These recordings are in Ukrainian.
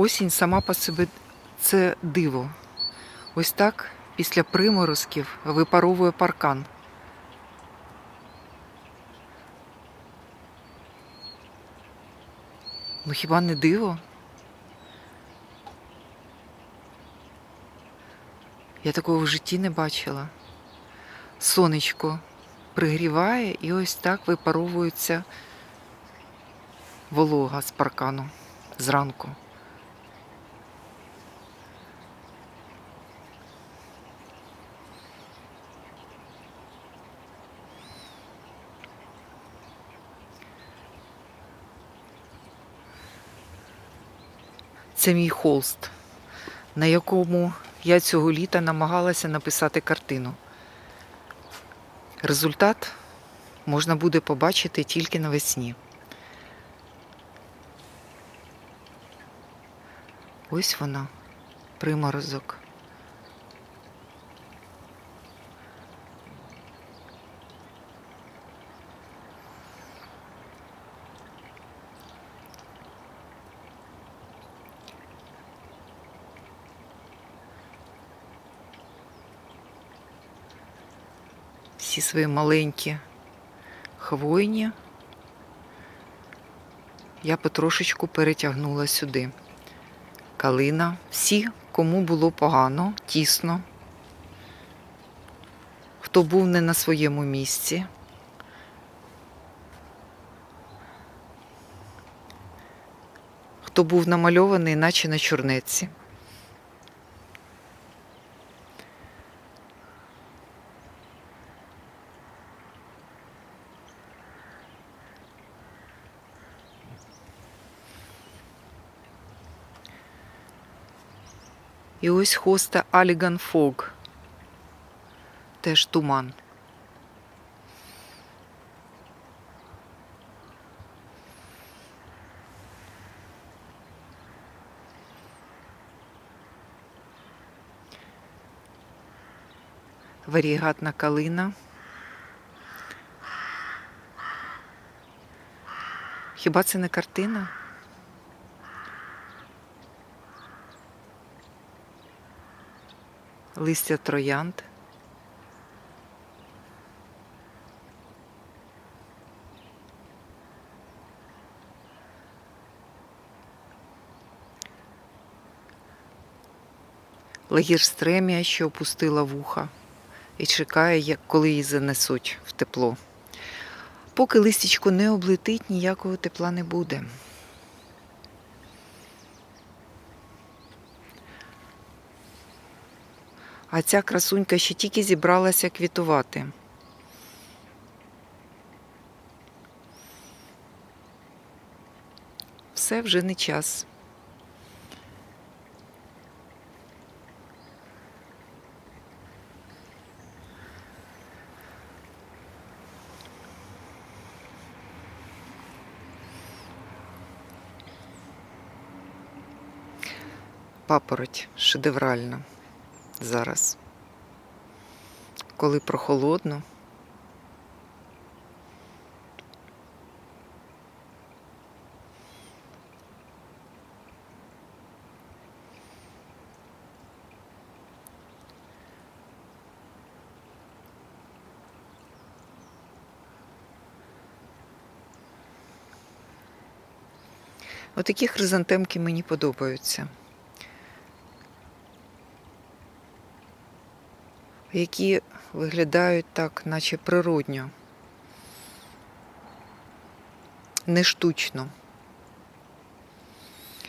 Осінь сама по собі це диво. Ось так після приморозків випаровує паркан. Ну хіба не диво? Я такого в житті не бачила. Сонечко пригріває і ось так випаровується волога з паркану зранку. Це мій холст, на якому я цього літа намагалася написати картину. Результат можна буде побачити тільки навесні. Ось вона, приморозок. Всі свої маленькі хвойні я потрошечку перетягнула сюди. Калина, всі, кому було погано, тісно, хто був не на своєму місці. Хто був намальований, наче на чорнеці. І ось хоста Аліган Фог. Теж туман. Варігатна калина. Хіба це не картина? Листя троянд. Лагірстремія, що опустила вуха і чекає, як коли її занесуть в тепло. Поки листячко не облетить, ніякого тепла не буде. А ця красунька ще тільки зібралася квітувати. Все вже не час. Папороть шедевральна зараз. Коли прохолодно. Отакі хризантемки мені подобаються. Які виглядають так, наче природньо, не штучно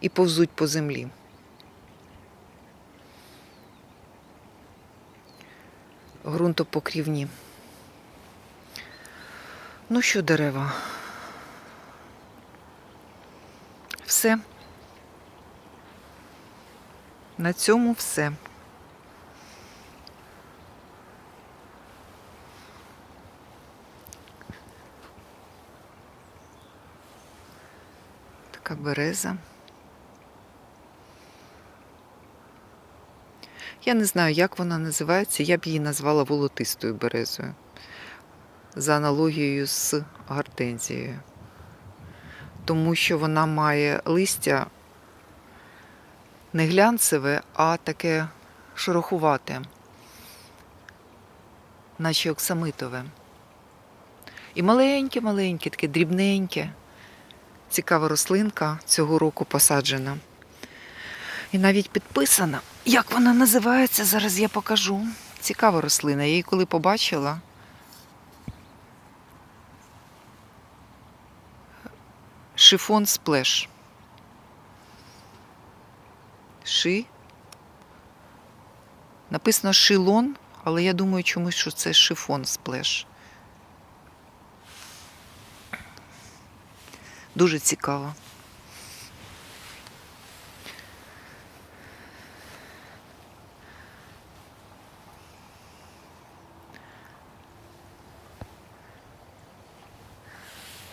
і повзуть по землі. Грунтопокрівні. Ну що, дерева? Все. На цьому все. Така береза. Я не знаю, як вона називається, я б її назвала волотистою березою. За аналогією з гортензією. Тому що вона має листя не глянцеве, а таке шерохувате, наче оксамитове. І маленьке-маленьке, таке дрібненьке. Цікава рослинка цього року посаджена. І навіть підписана. Як вона називається, зараз я покажу. Цікава рослина. Я її коли побачила. Шифон сплеш. Ши. Написано шилон, але я думаю чомусь, що це шифон сплеш. Дуже цікаво.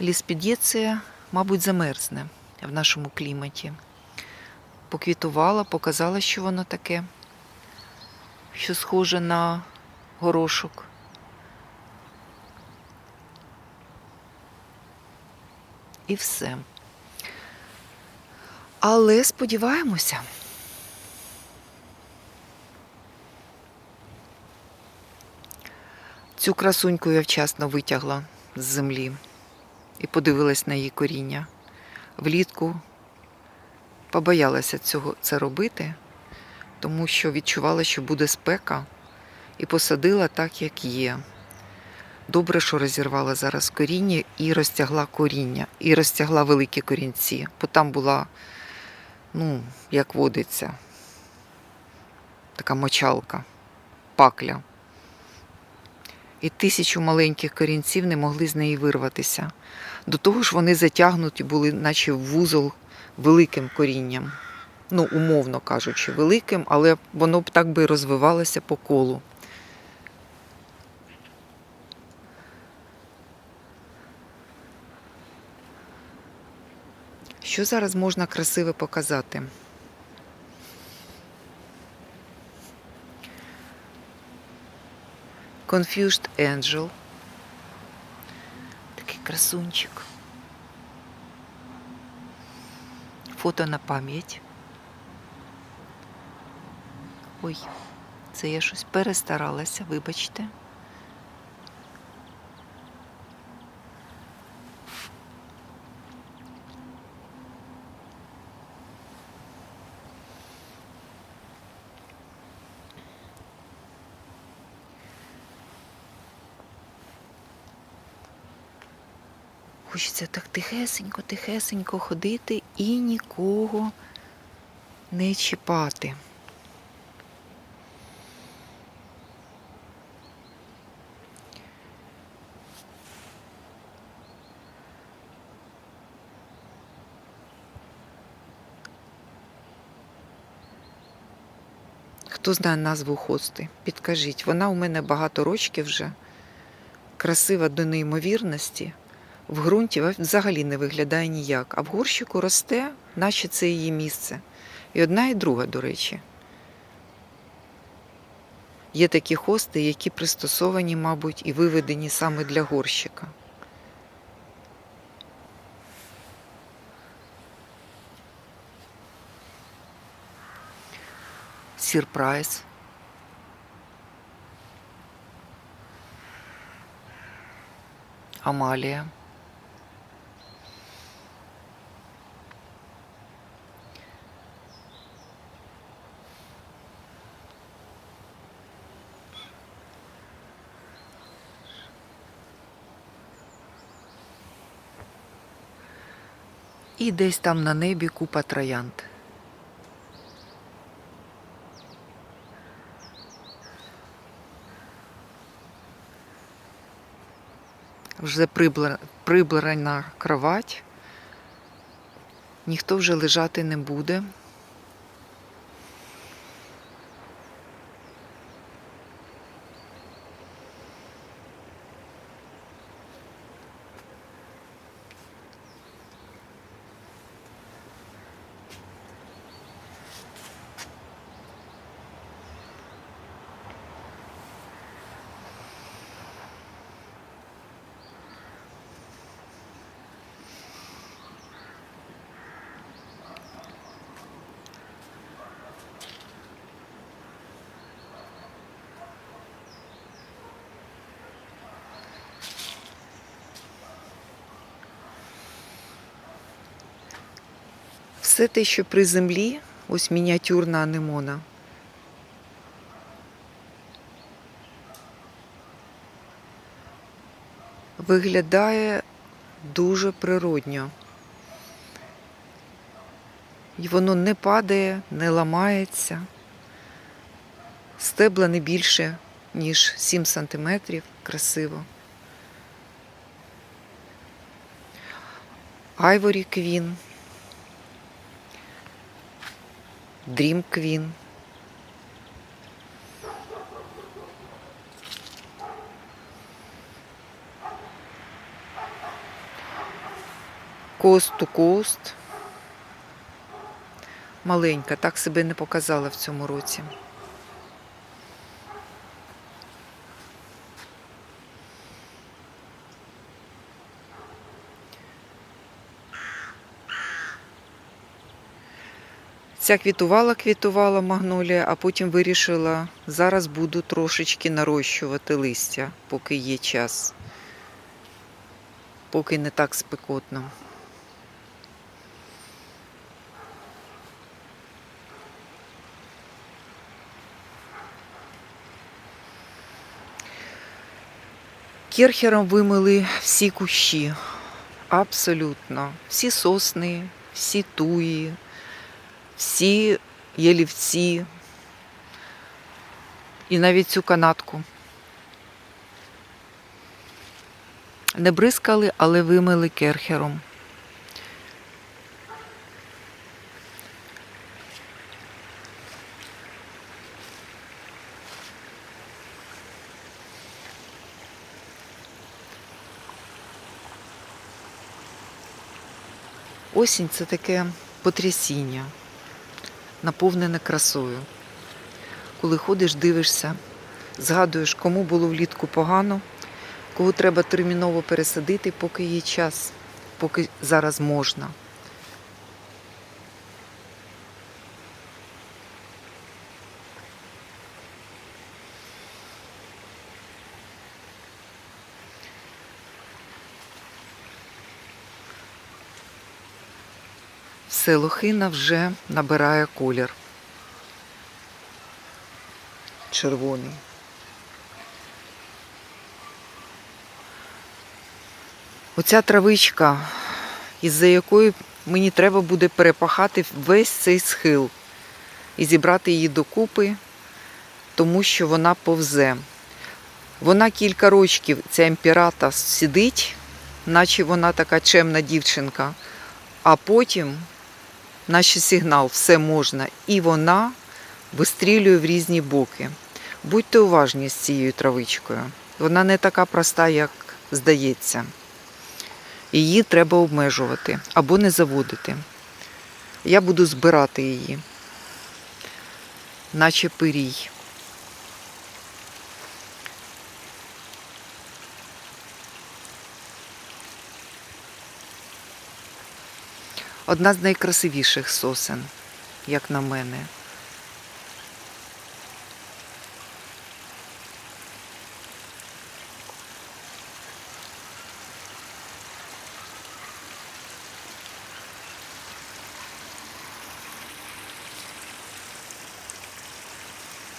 Ліспідєція, мабуть, замерзне в нашому кліматі. Поквітувала, показала, що воно таке, що схоже на горошок. І все. Але сподіваємося. Цю красуньку я вчасно витягла з землі і подивилась на її коріння. Влітку побоялася цього це робити, тому що відчувала, що буде спека, і посадила так, як є. Добре, що розірвала зараз коріння і розтягла коріння, і розтягла великі корінці, бо там була, ну, як водиться, така мочалка, пакля. І тисячу маленьких корінців не могли з неї вирватися. До того ж, вони затягнуті були, наче в вузол великим корінням. Ну, умовно кажучи, великим, але воно б так би розвивалося по колу. Що зараз можна красиве показати? Confused Angel. Такий красунчик. Фото на пам'ять. Ой, це я щось перестаралася, вибачте. Хочеться так тихесенько, тихесенько ходити і нікого не чіпати. Хто знає назву хости? Підкажіть, вона у мене багато рочків вже, красива до неймовірності в ґрунті взагалі не виглядає ніяк, а в горщику росте, наче це її місце. І одна, і друга, до речі. Є такі хости, які пристосовані, мабуть, і виведені саме для горщика. Сірпрайз. Амалія. І десь там на небі купа троянд. Вже прибрана кровать. Ніхто вже лежати не буде. Все те, що при землі, ось мініатюрна анемона. Виглядає дуже природньо. І воно не падає, не ламається. Стебла не більше, ніж 7 сантиметрів. Красиво. Айворі Квін. Дрім Квін. Coast to Coast. Маленька, так себе не показала в цьому році. Ця квітувала, квітувала магнолія, а потім вирішила, зараз буду трошечки нарощувати листя, поки є час, поки не так спекотно. Керхером вимили всі кущі. Абсолютно. Всі сосни, всі туї, всі ялівці і навіть цю канатку. Не бризкали, але вимили керхером. Осінь це таке потрясіння, наповнене красою. Коли ходиш, дивишся, згадуєш, кому було влітку погано, кого треба терміново пересадити, поки є час, поки зараз можна. Все лохина вже набирає колір. Червоний. Оця травичка, із-за якої мені треба буде перепахати весь цей схил і зібрати її докупи, тому що вона повзе. Вона кілька рочків, ця імпірата, сидить, наче вона така чемна дівчинка, а потім наш сигнал все можна, і вона вистрілює в різні боки. Будьте уважні з цією травичкою. Вона не така проста, як здається. Її треба обмежувати або не заводити. Я буду збирати її, наче пирій. Одна з найкрасивіших сосен, як на мене.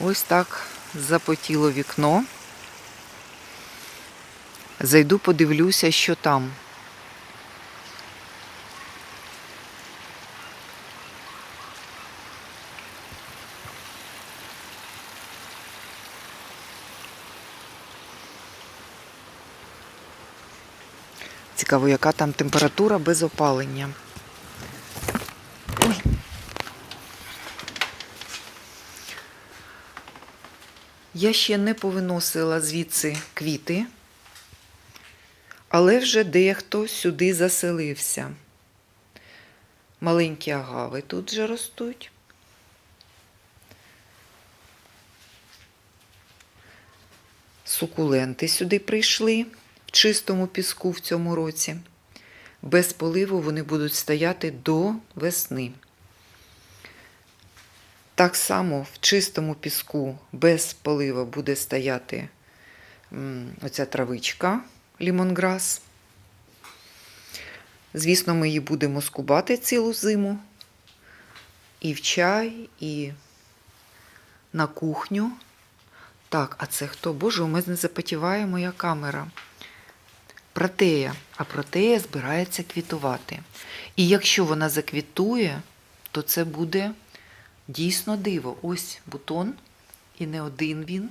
Ось так запотіло вікно. Зайду, подивлюся, що там. Цікаво, яка там температура без опалення. Ой. Я ще не повиносила звідси квіти, але вже дехто сюди заселився. Маленькі агави тут же ростуть. Сукуленти сюди прийшли в чистому піску в цьому році. Без поливу вони будуть стояти до весни. Так само в чистому піску без полива буде стояти оця травичка лімонграс. Звісно, ми її будемо скубати цілу зиму, і в чай, і на кухню. Так, а це хто? Боже, у мене запотіває моя камера. Протея. А протея збирається квітувати. І якщо вона заквітує, то це буде дійсно диво. Ось бутон, і не один він.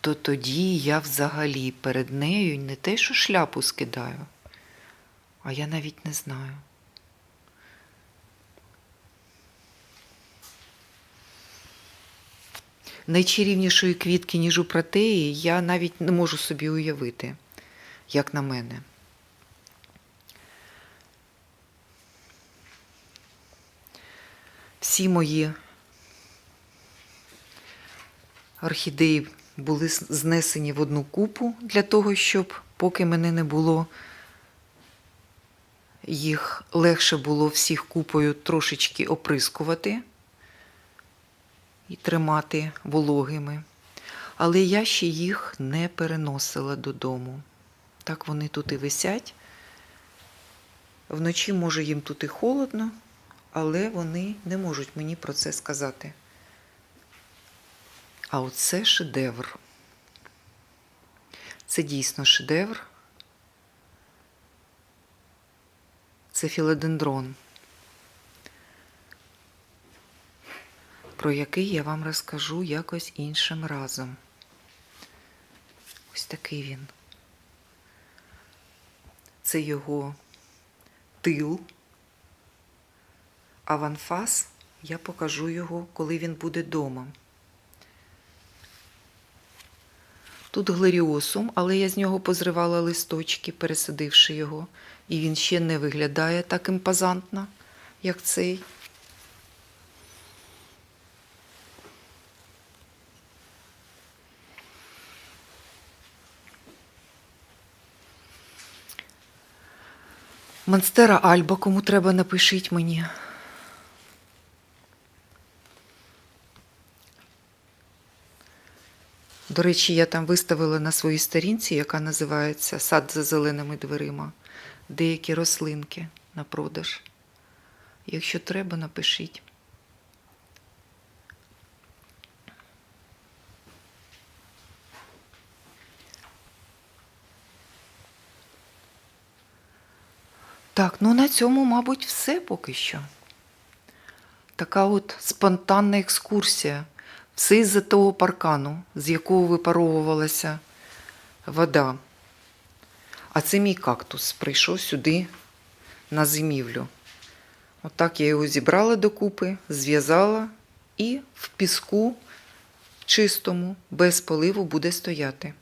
То тоді я взагалі перед нею не те, що шляпу скидаю, а я навіть не знаю. Найчарівнішої квітки, ніж у протеї, я навіть не можу собі уявити, як на мене. Всі мої орхідеї були знесені в одну купу для того, щоб, поки мене не було, їх легше було всіх купою трошечки оприскувати і тримати вологими. Але я ще їх не переносила додому. Так вони тут і висять. Вночі, може, їм тут і холодно, але вони не можуть мені про це сказати. А оце шедевр. Це дійсно шедевр. Це філодендрон, про який я вам розкажу якось іншим разом. Ось такий він. Це його тил. А ванфас я покажу його, коли він буде вдома. Тут глеріосум, але я з нього позривала листочки, пересадивши його, і він ще не виглядає так імпозантно, як цей. Монстера Альба, кому треба, напишіть мені. До речі, я там виставила на своїй сторінці, яка називається Сад за зеленими дверима, деякі рослинки на продаж. Якщо треба, напишіть. Так, ну на цьому, мабуть, все поки що. Така от спонтанна екскурсія. Все із-за того паркану, з якого випаровувалася вода. А це мій кактус прийшов сюди на зимівлю. Отак я його зібрала докупи, зв'язала і в піску чистому, без поливу буде стояти.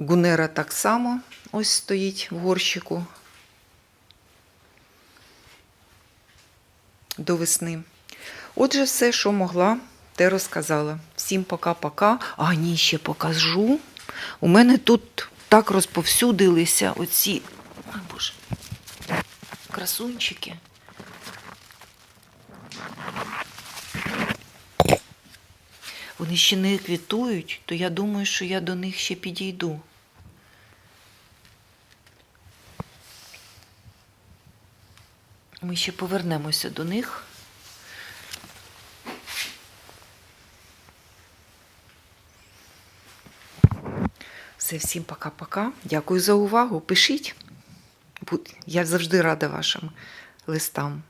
Гунера так само ось стоїть в горщику до весни. Отже, все, що могла, те розказала. Всім пока-пока. А ні, ще покажу. У мене тут так розповсюдилися оці Ой, Боже, красунчики. Вони ще не квітують, то я думаю, що я до них ще підійду. Ми ще повернемося до них. Все, всім пока-пока. Дякую за увагу. Пишіть. Я завжди рада вашим листам.